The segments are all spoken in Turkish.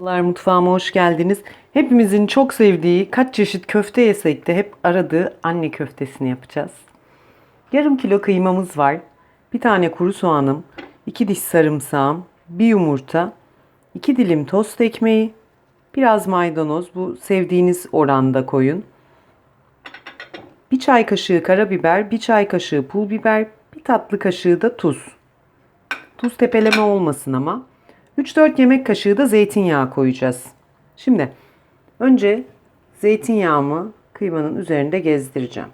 Merhabalar mutfağıma hoş geldiniz. Hepimizin çok sevdiği kaç çeşit köfte yesek de hep aradığı anne köftesini yapacağız. Yarım kilo kıymamız var. Bir tane kuru soğanım, iki diş sarımsağım, bir yumurta, iki dilim tost ekmeği, biraz maydanoz. Bu sevdiğiniz oranda koyun. Bir çay kaşığı karabiber, bir çay kaşığı pul biber, bir tatlı kaşığı da tuz. Tuz tepeleme olmasın ama. 3-4 yemek kaşığı da zeytinyağı koyacağız. Şimdi önce zeytinyağımı kıymanın üzerinde gezdireceğim.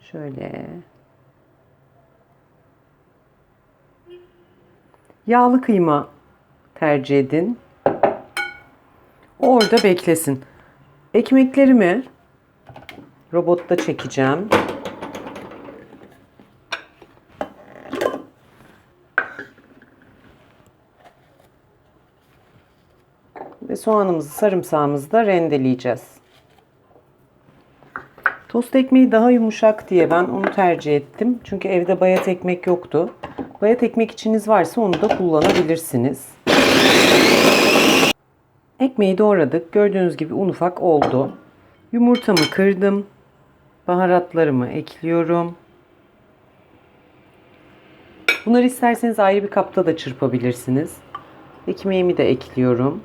Şöyle. Yağlı kıyma tercih edin. Orada beklesin. Ekmeklerimi robotta çekeceğim. Soğanımızı, sarımsağımızı da rendeleyeceğiz. Tost ekmeği daha yumuşak diye ben onu tercih ettim. Çünkü evde bayat ekmek yoktu. Bayat ekmek içiniz varsa onu da kullanabilirsiniz. Ekmeği doğradık. Gördüğünüz gibi un ufak oldu. Yumurtamı kırdım. Baharatlarımı ekliyorum. Bunları isterseniz ayrı bir kapta da çırpabilirsiniz. Ekmeğimi de ekliyorum.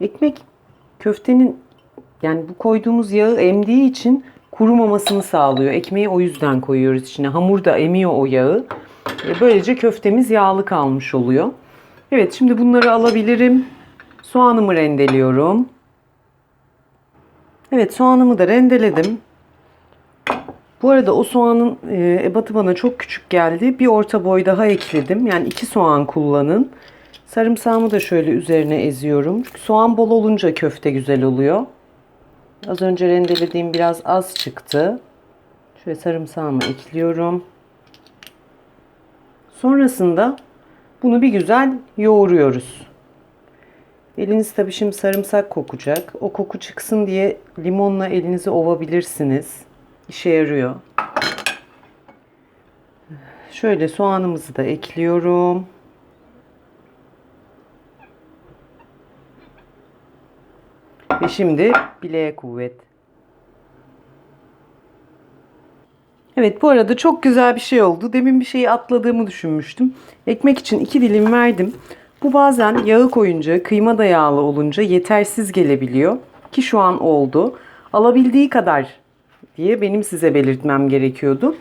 Ekmek köftenin yani bu koyduğumuz yağı emdiği için kurumamasını sağlıyor. Ekmeği o yüzden koyuyoruz içine. Hamur da emiyor o yağı. E, Böylece köftemiz yağlı kalmış oluyor. Evet şimdi bunları alabilirim. Soğanımı rendeliyorum. Evet soğanımı da rendeledim. Bu arada o soğanın e, ebatı bana çok küçük geldi. Bir orta boy daha ekledim. Yani iki soğan kullanın. Sarımsağımı da şöyle üzerine eziyorum. Çünkü soğan bol olunca köfte güzel oluyor. Az önce rendelediğim biraz az çıktı. Şöyle sarımsağımı ekliyorum. Sonrasında bunu bir güzel yoğuruyoruz. Eliniz tabii şimdi sarımsak kokacak. O koku çıksın diye limonla elinizi ovabilirsiniz. İşe yarıyor. Şöyle soğanımızı da ekliyorum. Ve şimdi bileğe kuvvet. Evet bu arada çok güzel bir şey oldu. Demin bir şeyi atladığımı düşünmüştüm. Ekmek için iki dilim verdim. Bu bazen yağı koyunca, kıyma da yağlı olunca yetersiz gelebiliyor. Ki şu an oldu. Alabildiği kadar diye benim size belirtmem gerekiyordu.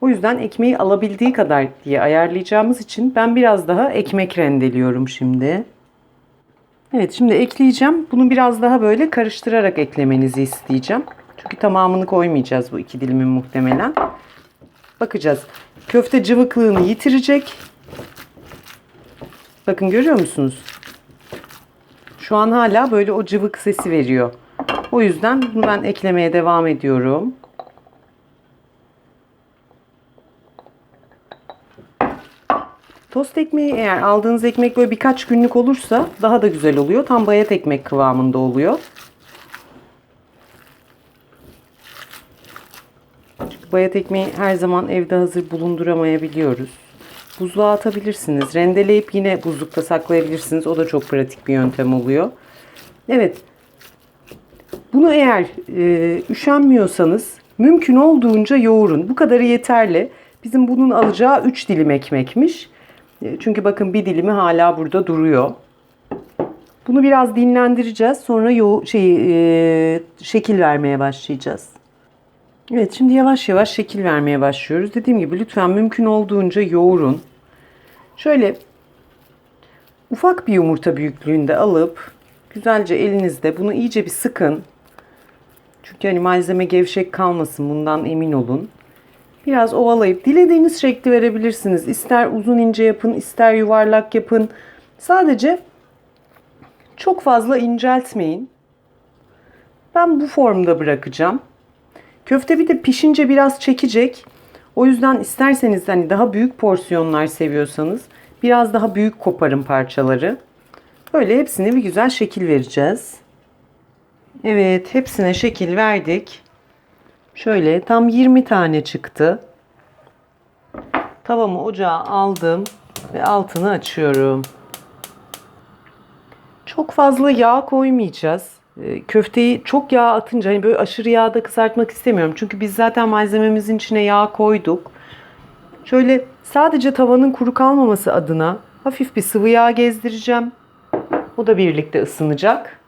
O yüzden ekmeği alabildiği kadar diye ayarlayacağımız için ben biraz daha ekmek rendeliyorum şimdi. Evet şimdi ekleyeceğim. Bunu biraz daha böyle karıştırarak eklemenizi isteyeceğim. Çünkü tamamını koymayacağız bu iki dilimin muhtemelen. Bakacağız. Köfte cıvıklığını yitirecek. Bakın görüyor musunuz? Şu an hala böyle o cıvık sesi veriyor. O yüzden bunu ben eklemeye devam ediyorum. Tost ekmeği eğer aldığınız ekmek böyle birkaç günlük olursa daha da güzel oluyor. Tam bayat ekmek kıvamında oluyor. Çünkü bayat ekmeği her zaman evde hazır bulunduramayabiliyoruz. Buzluğa atabilirsiniz. Rendeleyip yine buzlukta saklayabilirsiniz. O da çok pratik bir yöntem oluyor. Evet. Bunu eğer e, üşenmiyorsanız mümkün olduğunca yoğurun. Bu kadarı yeterli. Bizim bunun alacağı 3 dilim ekmekmiş. E, Çünkü bakın bir dilimi hala burada duruyor. Bunu biraz dinlendireceğiz. Sonra yo şey e, şekil vermeye başlayacağız. Evet şimdi yavaş yavaş şekil vermeye başlıyoruz. Dediğim gibi lütfen mümkün olduğunca yoğurun. Şöyle ufak bir yumurta büyüklüğünde alıp güzelce elinizde bunu iyice bir sıkın. Çünkü hani malzeme gevşek kalmasın bundan emin olun. Biraz ovalayıp dilediğiniz şekli verebilirsiniz. İster uzun ince yapın, ister yuvarlak yapın. Sadece çok fazla inceltmeyin. Ben bu formda bırakacağım. Köfte bir de pişince biraz çekecek. O yüzden isterseniz hani daha büyük porsiyonlar seviyorsanız biraz daha büyük koparın parçaları. Böyle hepsine bir güzel şekil vereceğiz. Evet, hepsine şekil verdik. Şöyle tam 20 tane çıktı. Tavamı ocağa aldım ve altını açıyorum. Çok fazla yağ koymayacağız. Ee, Köfteyi çok yağ atınca hani böyle aşırı yağda kızartmak istemiyorum. Çünkü biz zaten malzememizin içine yağ koyduk. Şöyle sadece tavanın kuru kalmaması adına hafif bir sıvı yağ gezdireceğim. O da birlikte ısınacak.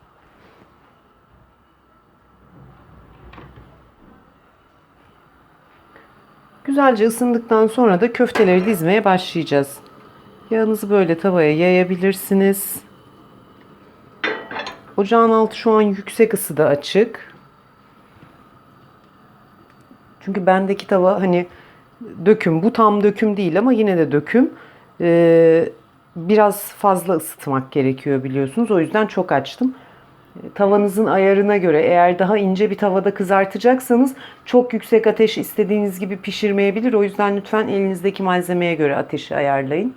Güzelce ısındıktan sonra da köfteleri dizmeye başlayacağız. Yağınızı böyle tavaya yayabilirsiniz. Ocağın altı şu an yüksek ısıda açık. Çünkü bendeki tava hani döküm. Bu tam döküm değil ama yine de döküm. Ee, biraz fazla ısıtmak gerekiyor biliyorsunuz. O yüzden çok açtım. Tavanızın ayarına göre eğer daha ince bir tavada kızartacaksanız çok yüksek ateş istediğiniz gibi pişirmeyebilir. O yüzden lütfen elinizdeki malzemeye göre ateşi ayarlayın.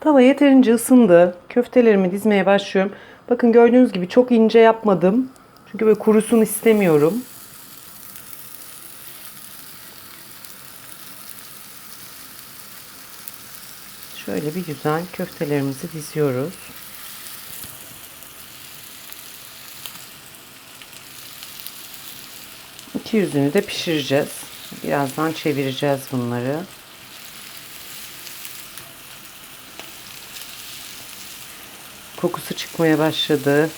Tava yeterince ısındı. Köftelerimi dizmeye başlıyorum. Bakın gördüğünüz gibi çok ince yapmadım. Çünkü böyle kurusun istemiyorum. Şöyle bir güzel köftelerimizi diziyoruz. İki yüzünü de pişireceğiz. Birazdan çevireceğiz bunları. Kokusu çıkmaya başladı.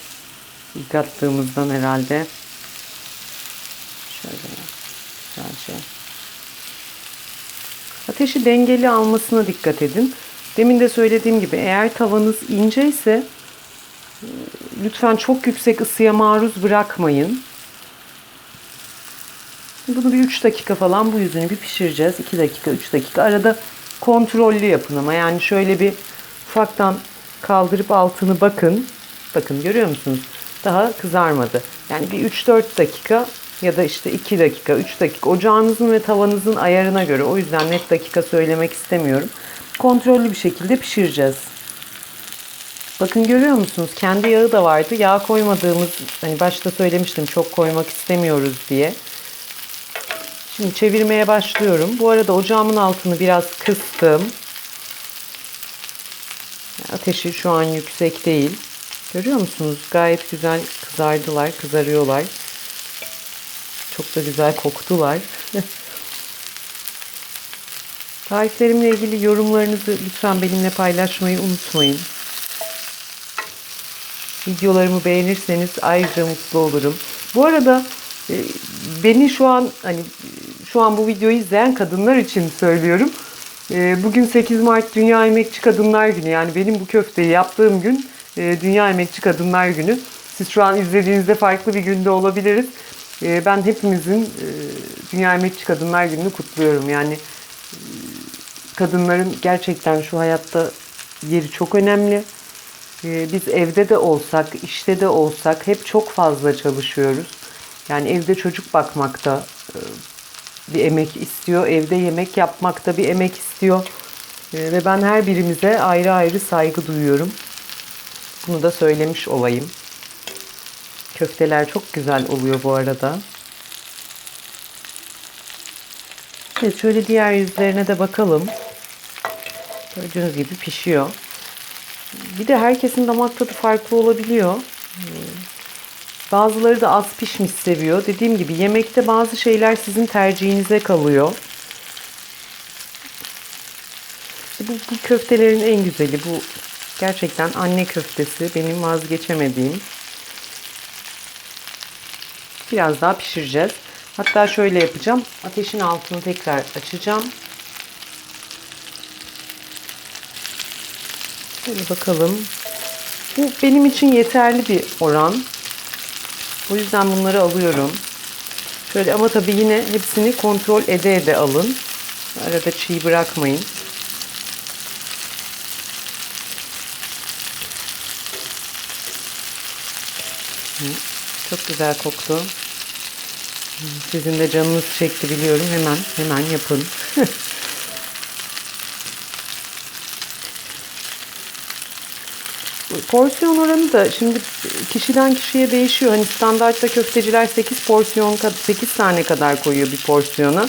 İlk attığımızdan herhalde. Şöyle güzelce. Ateşi dengeli almasına dikkat edin. Demin de söylediğim gibi eğer tavanız ince ise e, lütfen çok yüksek ısıya maruz bırakmayın. Bunu bir 3 dakika falan bu yüzünü bir pişireceğiz. 2 dakika, 3 dakika. Arada kontrollü yapın ama yani şöyle bir ufaktan kaldırıp altını bakın. Bakın görüyor musunuz? Daha kızarmadı. Yani bir 3-4 dakika ya da işte 2 dakika, 3 dakika ocağınızın ve tavanızın ayarına göre. O yüzden net dakika söylemek istemiyorum. Kontrollü bir şekilde pişireceğiz. Bakın görüyor musunuz? Kendi yağı da vardı. Yağ koymadığımız, hani başta söylemiştim çok koymak istemiyoruz diye. Şimdi çevirmeye başlıyorum. Bu arada ocağımın altını biraz kıstım. Ateşi şu an yüksek değil. Görüyor musunuz? Gayet güzel kızardılar, kızarıyorlar. Çok da güzel koktular. Tariflerimle ilgili yorumlarınızı lütfen benimle paylaşmayı unutmayın. Videolarımı beğenirseniz ayrıca mutlu olurum. Bu arada e, beni şu an hani şu an bu videoyu izleyen kadınlar için söylüyorum. E, Bugün 8 Mart Dünya Emekçi Kadınlar Günü. Yani benim bu köfteyi yaptığım gün e, Dünya Emekçi Kadınlar Günü. Siz şu an izlediğinizde farklı bir günde olabiliriz. E, Ben hepimizin e, Dünya Emekçi Kadınlar Günü'nü kutluyorum. Yani e, kadınların gerçekten şu hayatta yeri çok önemli. E, Biz evde de olsak, işte de olsak hep çok fazla çalışıyoruz. Yani evde çocuk bakmak da e, bir emek istiyor. Evde yemek yapmak da bir emek istiyor. E, Ve ben her birimize ayrı ayrı saygı duyuyorum. Bunu da söylemiş olayım. Köfteler çok güzel oluyor bu arada. Evet şöyle diğer yüzlerine de bakalım. Gördüğünüz gibi pişiyor. Bir de herkesin damak tadı farklı olabiliyor. Bazıları da az pişmiş seviyor. Dediğim gibi yemekte bazı şeyler sizin tercihinize kalıyor. Bu, bu köftelerin en güzeli. Bu gerçekten anne köftesi. Benim vazgeçemediğim. Biraz daha pişireceğiz. Hatta şöyle yapacağım. Ateşin altını tekrar açacağım. Şöyle bakalım. Bu benim için yeterli bir oran. O yüzden bunları alıyorum. Şöyle ama tabii yine hepsini kontrol ede ede alın. Arada çiğ bırakmayın. Çok güzel koktu. Sizin de canınız çekti biliyorum. Hemen hemen yapın. Porsiyon oranı da şimdi kişiden kişiye değişiyor. Hani standartta köfteciler 8 porsiyon 8 tane kadar koyuyor bir porsiyona.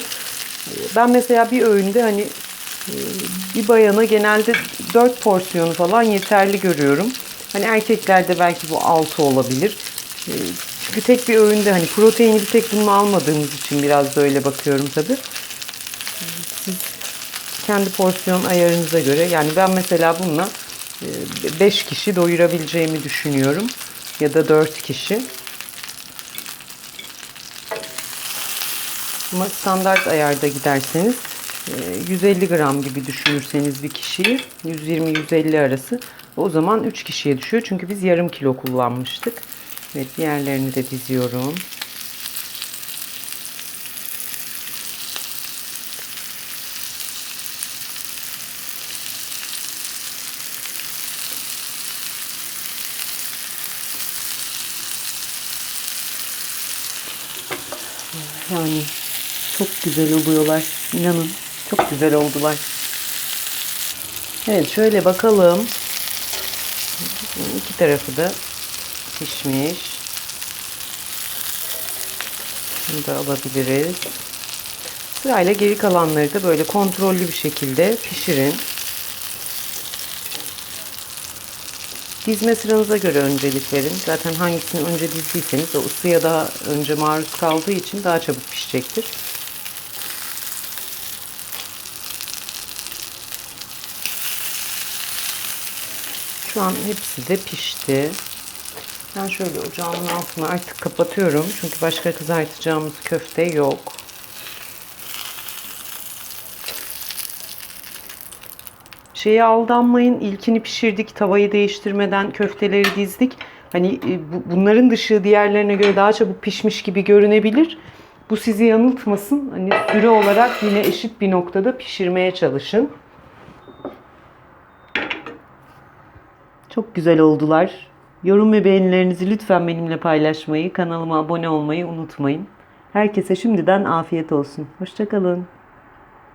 Ben mesela bir öğünde hani e, bir bayana genelde 4 porsiyonu falan yeterli görüyorum. Hani erkeklerde belki bu 6 olabilir. E, Çünkü tek bir öğünde hani proteini bir tek bunu almadığımız için biraz da öyle bakıyorum tabii. Siz kendi porsiyon ayarınıza göre yani ben mesela bununla 5 kişi doyurabileceğimi düşünüyorum. Ya da 4 kişi. Ama standart ayarda giderseniz e, 150 gram gibi düşünürseniz bir kişiyi 120-150 arası o zaman 3 kişiye düşüyor. Çünkü biz yarım kilo kullanmıştık. Evet diğerlerini de diziyorum. Yani çok güzel oluyorlar. İnanın çok güzel oldular. Evet şöyle bakalım. İki tarafı da pişmiş. Bunu da alabiliriz. Sırayla geri kalanları da böyle kontrollü bir şekilde pişirin. Dizme sıranıza göre öncelik verin. Zaten hangisini önce dizdiyseniz o ısıya daha önce maruz kaldığı için daha çabuk pişecektir. Şu an hepsi de pişti. Ben şöyle ocağımın altını artık kapatıyorum. Çünkü başka kızartacağımız köfte yok. Şeye aldanmayın. İlkini pişirdik. Tavayı değiştirmeden köfteleri dizdik. Hani e, bu- bunların dışı diğerlerine göre daha çabuk pişmiş gibi görünebilir. Bu sizi yanıltmasın. Hani süre olarak yine eşit bir noktada pişirmeye çalışın. Çok güzel oldular. Yorum ve beğenilerinizi lütfen benimle paylaşmayı, kanalıma abone olmayı unutmayın. Herkese şimdiden afiyet olsun. Hoşçakalın.